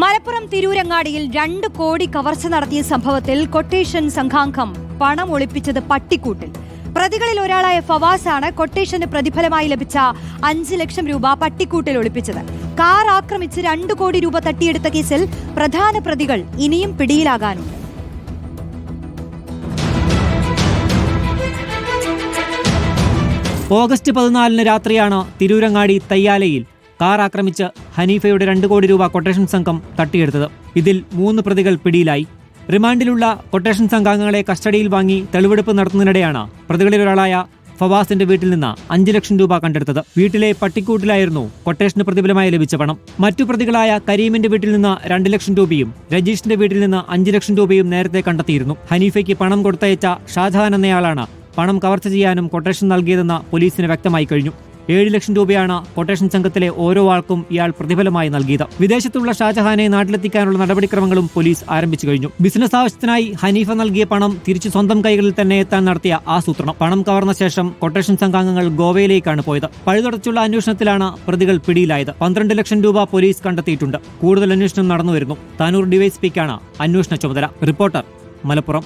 മലപ്പുറം തിരൂരങ്ങാടിയിൽ രണ്ട് കോടി കവർച്ച നടത്തിയ സംഭവത്തിൽ കൊട്ടേഷൻ സംഘാംഗം പണം ഒളിപ്പിച്ചത് പട്ടിക്കൂട്ടിൽ. പ്രതികളിൽ ഒരാളായ ഫവാസാണ് കൊട്ടേഷന് പ്രതിഫലമായി ലഭിച്ച അഞ്ച് ലക്ഷം രൂപ പട്ടിക്കൂട്ടിൽ ഒളിപ്പിച്ചത്. കാർ ആക്രമിച്ച് രണ്ടു കോടി രൂപ തട്ടിയെടുത്ത കേസിൽ പ്രധാന പ്രതികൾ ഇനിയും പിടിയിലാകാനുണ്ട് ഓഗസ്റ്റ് പതിനാലിന് രാത്രിയാണ് തിരൂരങ്ങാടി തയ്യാലയിൽ കാർ ആക്രമിച്ച് ഹനീഫയുടെ രണ്ട് കോടി രൂപ കൊട്ടേഷൻ സംഘം തട്ടിയെടുത്തത്. ഇതിൽ മൂന്ന് പ്രതികൾ പിടിയിലായി. റിമാൻഡിലുള്ള കൊട്ടേഷൻ സംഘാംഗങ്ങളെ കസ്റ്റഡിയിൽ വാങ്ങി തെളിവെടുപ്പ് നടത്തുന്നതിനിടെയാണ് പ്രതികളിൽ ഒരാളായ ഫവാസിന്റെ വീട്ടിൽ നിന്ന് അഞ്ച് ലക്ഷം രൂപ കണ്ടെടുത്തത്. വീട്ടിലെ പട്ടിക്കൂട്ടിലായിരുന്നു കൊട്ടേഷന് പ്രതിഫലമായി ലഭിച്ച പണം. മറ്റു പ്രതികളായ കരീമിന്റെ വീട്ടിൽ നിന്ന് രണ്ട് ലക്ഷം രൂപയും രജീഷിന്റെ വീട്ടിൽ നിന്ന് അഞ്ച് ലക്ഷം രൂപയും നേരത്തെ കണ്ടെത്തിയിരുന്നു. ഹനീഫയ്ക്ക് പണം കൊടുത്തയച്ച ഷാജഹാൻ എന്നയാളാണ് പണം കവർച്ച ചെയ്യാനും കൊട്ടേഷൻ നൽകിയതെന്ന് പോലീസിന് വ്യക്തമായി കഴിഞ്ഞു. ഏഴ് ലക്ഷം രൂപയാണ് കൊട്ടേഷൻ സംഘത്തിലെ ഓരോ ആൾക്കും ഇയാൾ പ്രതിഫലമായി നൽകിയത്. വിദേശത്തുള്ള ഷാജഹാനെ നാട്ടിലെത്തിക്കാനുള്ള നടപടിക്രമങ്ങളും പോലീസ് ആരംഭിച്ചു കഴിഞ്ഞു. ബിസിനസ് ആവശ്യത്തിനായി ഹനീഫ നൽകിയ പണം തിരിച്ചു സ്വന്തം കൈകളിൽ തന്നെ എത്താൻ നടത്തിയ ആസൂത്രണം. പണം കവർന്ന ശേഷം കൊട്ടേഷൻ സംഘാംഗങ്ങൾ ഗോവയിലേക്കാണ് പോയത്. പഴുതടച്ചുള്ള അന്വേഷണത്തിലാണ് പ്രതികൾ പിടിയിലായത്. പന്ത്രണ്ട് ലക്ഷം രൂപ പോലീസ് കണ്ടെത്തിയിട്ടുണ്ട്. കൂടുതൽ അന്വേഷണം നടന്നുവരുന്നു. താനൂർ ഡിവൈഎസ്പിക്കാണ് അന്വേഷണ ചുമതല. റിപ്പോർട്ടർ മലപ്പുറം.